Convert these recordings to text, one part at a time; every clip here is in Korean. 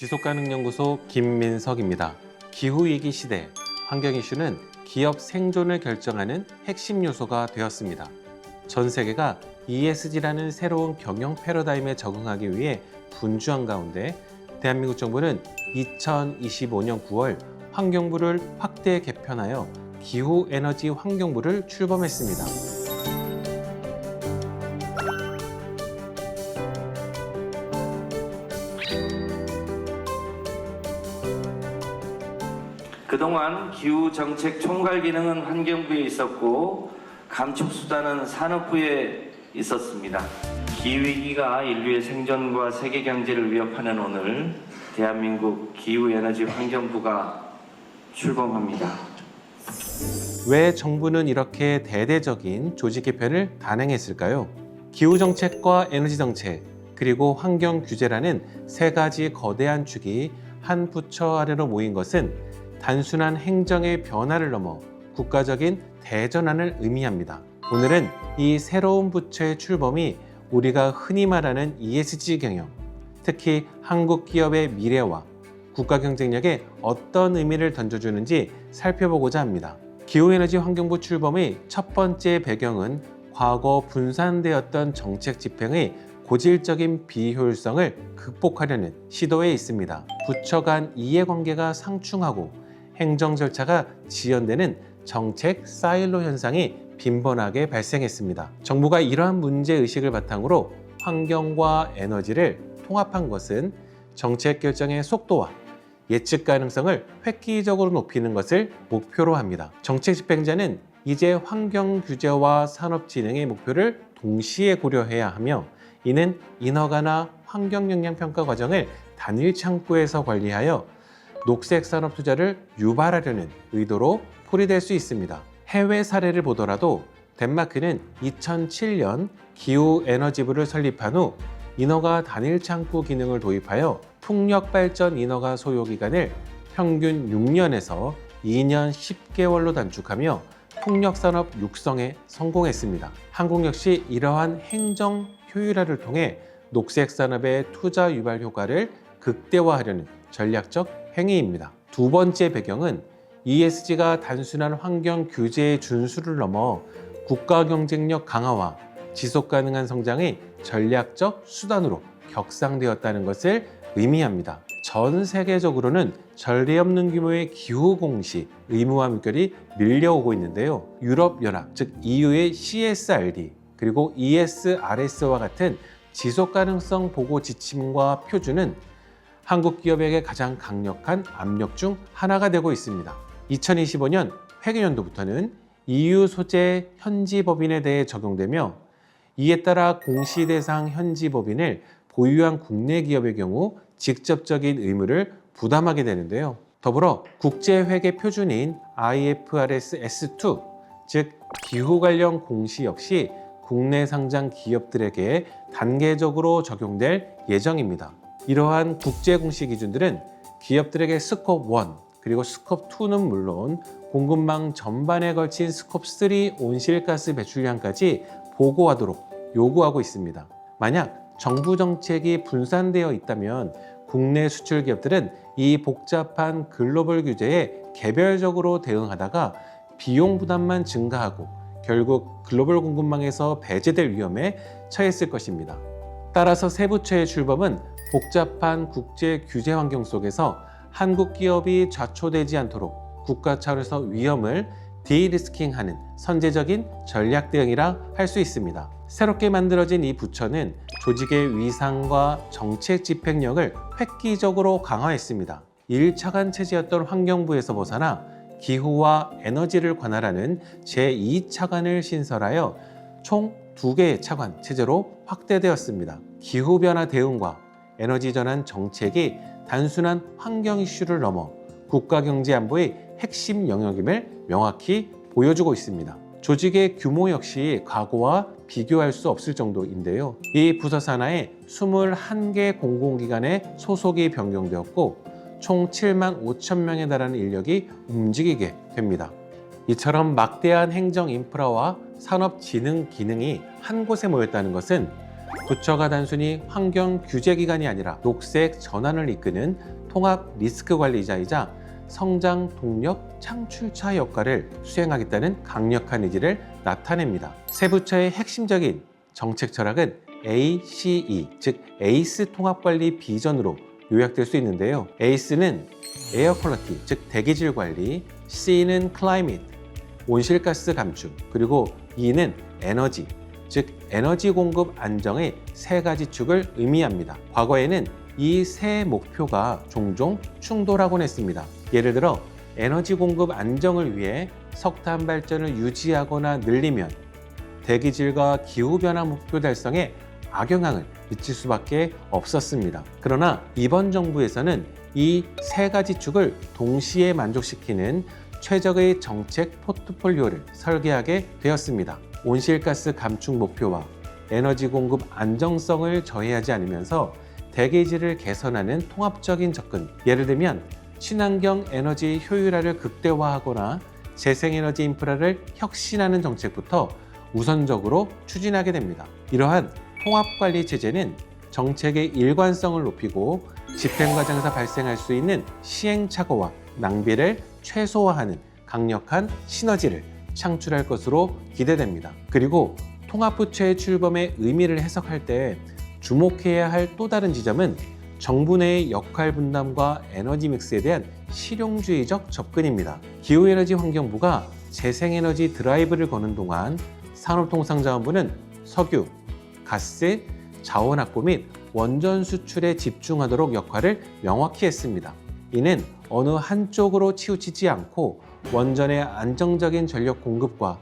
지속가능연구소 김민석입니다. 기후위기 시대 환경 이슈는 기업 생존을 결정하는 핵심 요소가 되었습니다. 전 세계가 ESG라는 새로운 경영 패러다임에 적응하기 위해 분주한 가운데 대한민국 정부는 2025년 9월 환경부를 확대 개편하여 기후 에너지 환경부를 출범했습니다. 그동안 기후 정책 총괄 기능은 환경부에 있었고 감축 수단은 산업부에 있었습니다. 기후 위기가 인류의 생존과 세계 경제를 위협하는 오늘 대한민국 기후 에너지 환경부가 출범합니다. 왜 정부는 이렇게 대대적인 조직 개편을 단행했을까요? 기후 정책과 에너지 정책, 그리고 환경 규제라는 세 가지 거대한 축이 한 부처 아래로 모인 것은 단순한 행정의 변화를 넘어 국가적인 대전환을 의미합니다. 오늘은 이 새로운 부처의 출범이 우리가 흔히 말하는 ESG 경영, 특히 한국 기업의 미래와 국가 경쟁력에 어떤 의미를 던져주는지 살펴보고자 합니다. 기후에너지 환경부 출범의 첫 번째 배경은 과거 분산되었던 정책 집행의 고질적인 비효율성을 극복하려는 시도에 있습니다. 부처 간 이해관계가 상충하고 행정 절차가 지연되는 정책 사일로 현상이 빈번하게 발생했습니다. 정부가 이러한 문제 의식을 바탕으로 환경과 에너지를 통합한 것은 정책 결정의 속도와 예측 가능성을 획기적으로 높이는 것을 목표로 합니다. 정책 집행자는 이제 환경 규제와 산업 진행의 목표를 동시에 고려해야 하며 이는 인허가나 환경 영향 평가 과정을 단일 창구에서 관리하여 녹색 산업 투자를 유발하려는 의도로 풀이될 수 있습니다. 해외 사례를 보더라도 덴마크는 2007년 기후 에너지부를 설립한 후 인허가 단일 창구 기능을 도입하여 풍력 발전 인허가 소요 기간을 평균 6년에서 2년 10개월로 단축하며 풍력 산업 육성에 성공했습니다. 한국 역시 이러한 행정 효율화를 통해 녹색 산업의 투자 유발 효과를 극대화하려는 전략적 행위입니다. 두 번째 배경은 ESG가 단순한 환경 규제의 준수를 넘어 국가 경쟁력 강화와 지속 가능한 성장의 전략적 수단으로 격상되었다는 것을 의미합니다. 전 세계적으로는 전례 없는 규모의 기후 공시 의무화 물결이 밀려오고 있는데요. 유럽 연합 즉 EU의 CSRD 그리고 ESRS와 같은 지속 가능성 보고 지침과 표준은 한국 기업에게 가장 강력한 압력 중 하나가 되고 있습니다. 2025년 회계연도부터는 EU 소재 현지 법인에 대해 적용되며 이에 따라 공시 대상 현지 법인을 보유한 국내 기업의 경우 직접적인 의무를 부담하게 되는데요. 더불어 국제 회계 표준인 IFRS S2 즉 기후 관련 공시 역시 국내 상장 기업들에게 단계적으로 적용될 예정입니다. 이러한 국제 공시 기준들은 기업들에게 스콥 1 그리고 스콥 2는 물론 공급망 전반에 걸친 스콥 3 온실가스 배출량까지 보고하도록 요구하고 있습니다. 만약 정부 정책이 분산되어 있다면 국내 수출 기업들은 이 복잡한 글로벌 규제에 개별적으로 대응하다가 비용 부담만 증가하고 결국 글로벌 공급망에서 배제될 위험에 처했을 것입니다. 따라서 세부처의 출범은 복잡한 국제 규제 환경 속에서 한국 기업이 좌초되지 않도록 국가 차원에서 위험을 디리스킹하는 선제적인 전략 대응이라 할 수 있습니다. 새롭게 만들어진 이 부처는 조직의 위상과 정책 집행력을 획기적으로 강화했습니다. 1차관 체제였던 환경부에서 벗어나 기후와 에너지를 관할하는 제2차관을 신설하여 총 2개의 차관 체제로 확대되었습니다. 기후변화 대응과 에너지 전환 정책이 단순한 환경 이슈를 넘어 국가 경제 안보의 핵심 영역임을 명확히 보여주고 있습니다. 조직의 규모 역시 과거와 비교할 수 없을 정도인데요. 이 부서 산하에 21개 공공기관의 소속이 변경되었고 총 7만 5천 명에 달하는 인력이 움직이게 됩니다. 이처럼 막대한 행정 인프라와 산업 진흥 기능이 한 곳에 모였다는 것은 부처가 단순히 환경 규제 기관이 아니라 녹색 전환을 이끄는 통합 리스크 관리자이자 성장 동력 창출차 역할을 수행하겠다는 강력한 의지를 나타냅니다. 세 부처의 핵심적인 정책 철학은 ACE, 즉 에이스 통합 관리 비전으로 요약될 수 있는데요. 에이스는 에어 퀄리티, 즉 대기질 관리, C는 클라이밋, 온실가스 감축, 그리고 E는 에너지, 즉 에너지 공급 안정의 세 가지 축을 의미합니다. 과거에는 이 세 목표가 종종 충돌하곤 했습니다. 예를 들어 에너지 공급 안정을 위해 석탄 발전을 유지하거나 늘리면 대기질과 기후 변화 목표 달성에 악영향을 미칠 수밖에 없었습니다. 그러나 이번 정부에서는 이 세 가지 축을 동시에 만족시키는 최적의 정책 포트폴리오를 설계하게 되었습니다. 온실가스 감축 목표와 에너지 공급 안정성을 저해하지 않으면서 대기질을 개선하는 통합적인 접근. 예를 들면 친환경 에너지 효율화를 극대화하거나 재생에너지 인프라를 혁신하는 정책부터 우선적으로 추진하게 됩니다. 이러한 통합관리 체제는 정책의 일관성을 높이고 집행 과정에서 발생할 수 있는 시행착오와 낭비를 최소화하는 강력한 시너지를 창출할 것으로 기대됩니다. 그리고 통합부처의 출범의 의미를 해석할 때 주목해야 할 또 다른 지점은 정부 내의 역할 분담과 에너지 믹스에 대한 실용주의적 접근입니다. 기후에너지 환경부가 재생에너지 드라이브를 거는 동안 산업통상자원부는 석유, 가스, 자원 확보 및 원전 수출에 집중하도록 역할을 명확히 했습니다. 이는 어느 한쪽으로 치우치지 않고 원전의 안정적인 전력 공급과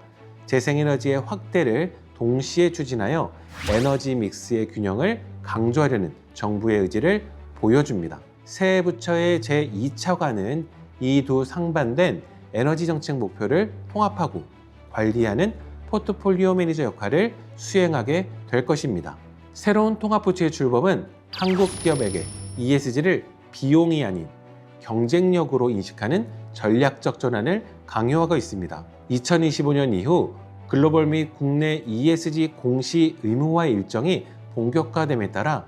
재생에너지의 확대를 동시에 추진하여 에너지 믹스의 균형을 강조하려는 정부의 의지를 보여줍니다. 새 부처의 제2차관은 이 두 상반된 에너지 정책 목표를 통합하고 관리하는 포트폴리오 매니저 역할을 수행하게 될 것입니다. 새로운 통합부처의 출범은 한국 기업에게 ESG를 비용이 아닌 경쟁력으로 인식하는 전략적 전환을 강요하고 있습니다. 2025년 이후 글로벌 및 국내 ESG 공시 의무화 일정이 본격화됨에 따라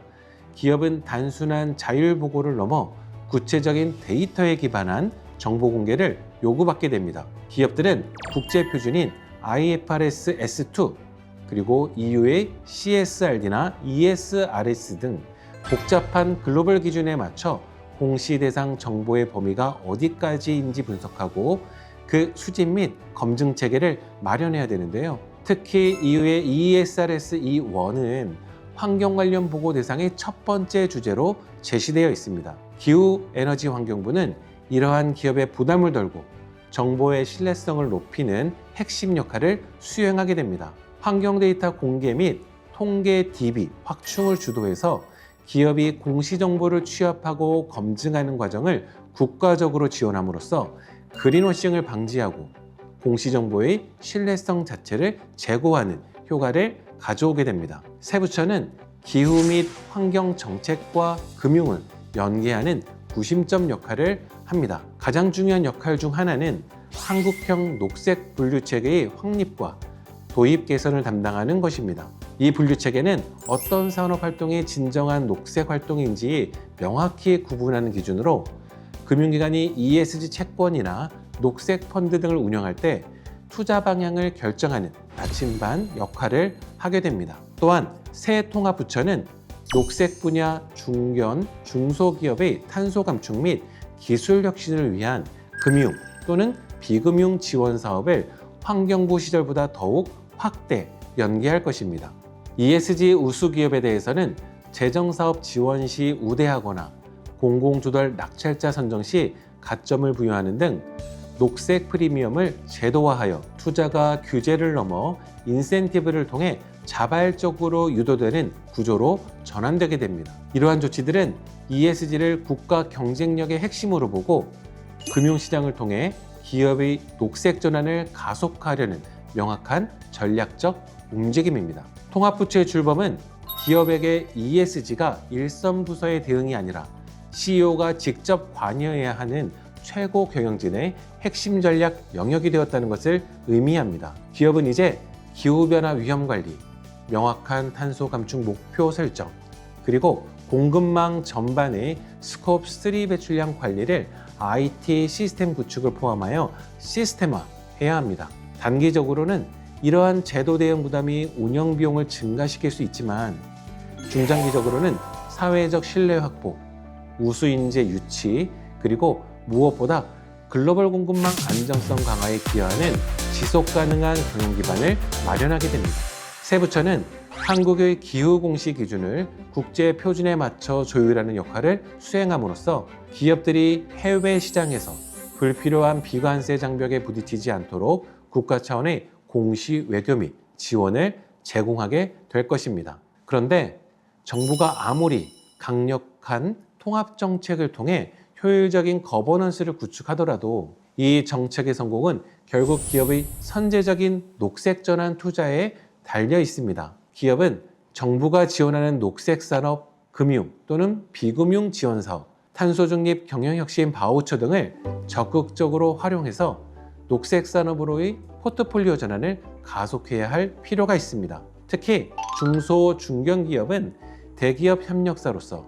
기업은 단순한 자율 보고를 넘어 구체적인 데이터에 기반한 정보 공개를 요구받게 됩니다. 기업들은 국제 표준인 IFRS S2 그리고 EU의 CSRD나 ESRS 등 복잡한 글로벌 기준에 맞춰 공시 대상 정보의 범위가 어디까지인지 분석하고 그 수집 및 검증 체계를 마련해야 되는데요. 특히 EU의 ESRS E1은 환경 관련 보고 대상의 첫 번째 주제로 제시되어 있습니다. 기후 에너지 환경부는 이러한 기업의 부담을 덜고 정보의 신뢰성을 높이는 핵심 역할을 수행하게 됩니다. 환경 데이터 공개 및 통계 DB 확충을 주도해서 기업이 공시 정보를 취합하고 검증하는 과정을 국가적으로 지원함으로써 그린워싱을 방지하고 공시 정보의 신뢰성 자체를 제고하는 효과를 가져오게 됩니다. 세 부처는 기후 및 환경 정책과 금융을 연계하는 구심점 역할을 합니다. 가장 중요한 역할 중 하나는 한국형 녹색 분류 체계의 확립과 도입 개선을 담당하는 것입니다. 이 분류 체계는 어떤 산업 활동이 진정한 녹색 활동인지 명확히 구분하는 기준으로 금융기관이 ESG 채권이나 녹색 펀드 등을 운영할 때 투자 방향을 결정하는 나침반 역할을 하게 됩니다. 또한 새 통합부처는 녹색 분야 중견, 중소기업의 탄소 감축 및 기술 혁신을 위한 금융 또는 비금융 지원 사업을 환경부 시절보다 더욱 확대, 연계할 것입니다. ESG 우수 기업에 대해서는 재정사업 지원 시 우대하거나 공공조달 낙찰자 선정 시 가점을 부여하는 등 녹색 프리미엄을 제도화하여 투자가 규제를 넘어 인센티브를 통해 자발적으로 유도되는 구조로 전환되게 됩니다. 이러한 조치들은 ESG를 국가 경쟁력의 핵심으로 보고 금융시장을 통해 기업의 녹색 전환을 가속화하려는 명확한 전략적 움직임입니다. 통합부처의 출범은 기업에게 ESG가 일선 부서의 대응이 아니라 CEO가 직접 관여해야 하는 최고 경영진의 핵심 전략 영역이 되었다는 것을 의미합니다. 기업은 이제 기후변화 위험 관리, 명확한 탄소 감축 목표 설정, 그리고 공급망 전반의 스콥 3 배출량 관리를 IT 시스템 구축을 포함하여 시스템화 해야 합니다. 단기적으로는 이러한 제도 대응 부담이 운영 비용을 증가시킬 수 있지만 중장기적으로는 사회적 신뢰 확보, 우수 인재 유치, 그리고 무엇보다 글로벌 공급망 안정성 강화에 기여하는 지속 가능한 경영 기반을 마련하게 됩니다. 세 부처는 한국의 기후 공시 기준을 국제 표준에 맞춰 조율하는 역할을 수행함으로써 기업들이 해외 시장에서 불필요한 비관세 장벽에 부딪히지 않도록 국가 차원의 공시 외교 및 지원을 제공하게 될 것입니다. 그런데 정부가 아무리 강력한 통합 정책을 통해 효율적인 거버넌스를 구축하더라도 이 정책의 성공은 결국 기업의 선제적인 녹색 전환 투자에 달려 있습니다. 기업은 정부가 지원하는 녹색 산업, 금융 또는 비금융 지원 사업, 탄소 중립 경영 혁신 바우처 등을 적극적으로 활용해서 녹색 산업으로의 포트폴리오 전환을 가속해야 할 필요가 있습니다. 특히 중소 중견 기업은 대기업 협력사로서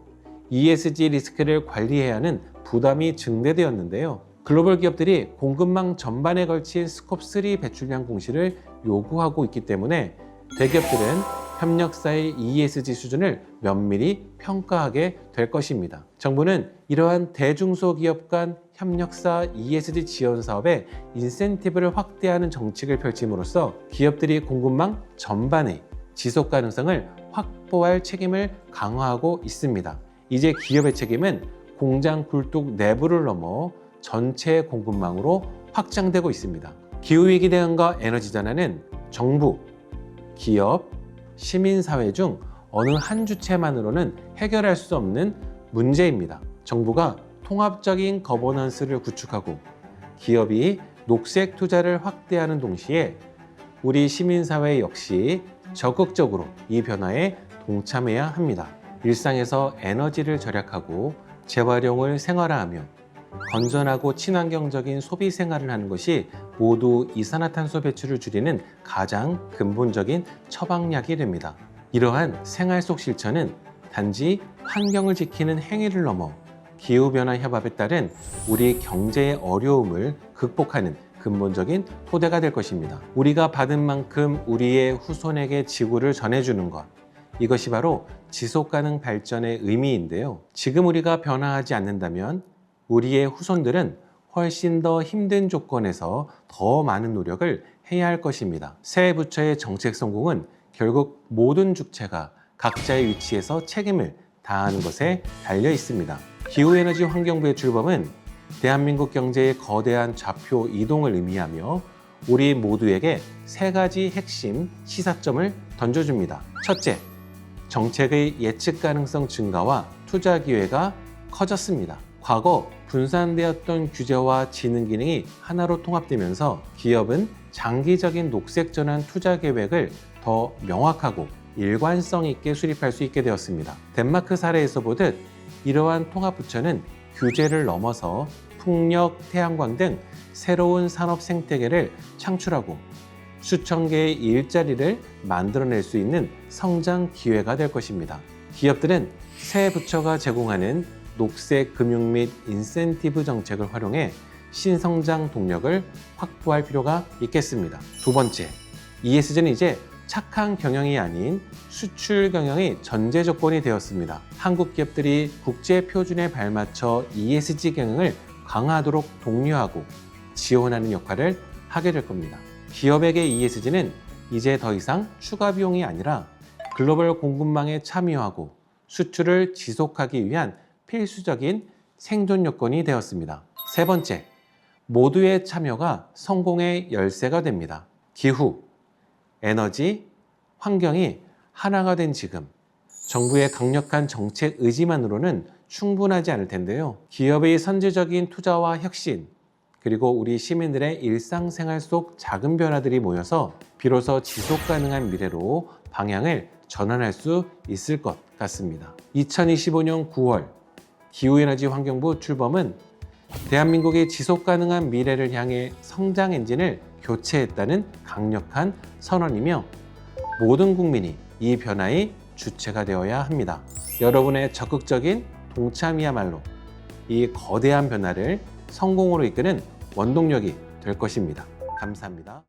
ESG 리스크를 관리해야 하는 부담이 증대되었는데요. 글로벌 기업들이 공급망 전반에 걸친 스콥 3 배출량 공시를 요구하고 있기 때문에 대기업들은 협력사의 ESG 수준을 면밀히 평가하게 될 것입니다. 정부는 이러한 대중소기업 간 협력사 ESG 지원 사업에 인센티브를 확대하는 정책을 펼침으로써 기업들이 공급망 전반의 지속 가능성을 확보할 책임을 강화하고 있습니다. 이제 기업의 책임은 공장 굴뚝 내부를 넘어 전체 공급망으로 확장되고 있습니다. 기후위기 대응과 에너지 전환은 정부, 기업, 시민사회 중 어느 한 주체만으로는 해결할 수 없는 문제입니다. 정부가 통합적인 거버넌스를 구축하고 기업이 녹색 투자를 확대하는 동시에 우리 시민사회 역시 적극적으로 이 변화에 동참해야 합니다. 일상에서 에너지를 절약하고 재활용을 생활화하며 건전하고 친환경적인 소비 생활을 하는 것이 모두 이산화탄소 배출을 줄이는 가장 근본적인 처방약이 됩니다. 이러한 생활 속 실천은 단지 환경을 지키는 행위를 넘어 기후변화 협업에 따른 우리 경제의 어려움을 극복하는 근본적인 토대가 될 것입니다. 우리가 받은 만큼 우리의 후손에게 지구를 전해주는 것. 이것이 바로 지속 가능 발전의 의미인데요. 지금 우리가 변화하지 않는다면 우리의 후손들은 훨씬 더 힘든 조건에서 더 많은 노력을 해야 할 것입니다. 새 부처의 정책 성공은 결국 모든 주체가 각자의 위치에서 책임을 다하는 것에 달려 있습니다. 기후에너지 환경부의 출범은 대한민국 경제의 거대한 좌표 이동을 의미하며 우리 모두에게 세 가지 핵심 시사점을 던져줍니다. 첫째, 정책의 예측 가능성 증가와 투자 기회가 커졌습니다. 과거 분산되었던 규제와 지능 기능이 하나로 통합되면서 기업은 장기적인 녹색 전환 투자 계획을 더 명확하고 일관성 있게 수립할 수 있게 되었습니다. 덴마크 사례에서 보듯 이러한 통합 부처는 규제를 넘어서 풍력, 태양광 등 새로운 산업 생태계를 창출하고 수천 개의 일자리를 만들어낼 수 있는 성장 기회가 될 것입니다. 기업들은 새 부처가 제공하는 녹색 금융 및 인센티브 정책을 활용해 신성장 동력을 확보할 필요가 있겠습니다. 두 번째, ESG는 이제 착한 경영이 아닌 수출 경영의 전제 조건이 되었습니다. 한국 기업들이 국제 표준에 발맞춰 ESG 경영을 강화하도록 독려하고 지원하는 역할을 하게 될 겁니다. 기업에게 ESG는 이제 더 이상 추가 비용이 아니라 글로벌 공급망에 참여하고 수출을 지속하기 위한 필수적인 생존 요건이 되었습니다. 세 번째, 모두의 참여가 성공의 열쇠가 됩니다. 기후, 에너지, 환경이 하나가 된 지금 정부의 강력한 정책 의지만으로는 충분하지 않을 텐데요. 기업의 선제적인 투자와 혁신, 그리고 우리 시민들의 일상생활 속 작은 변화들이 모여서 비로소 지속 가능한 미래로 방향을 전환할 수 있을 것 같습니다. 2025년 9월 기후에너지 환경부 출범은 대한민국의 지속 가능한 미래를 향해 성장 엔진을 교체했다는 강력한 선언이며 모든 국민이 이 변화의 주체가 되어야 합니다. 여러분의 적극적인 동참이야말로 이 거대한 변화를 성공으로 이끄는 원동력이 될 것입니다. 감사합니다.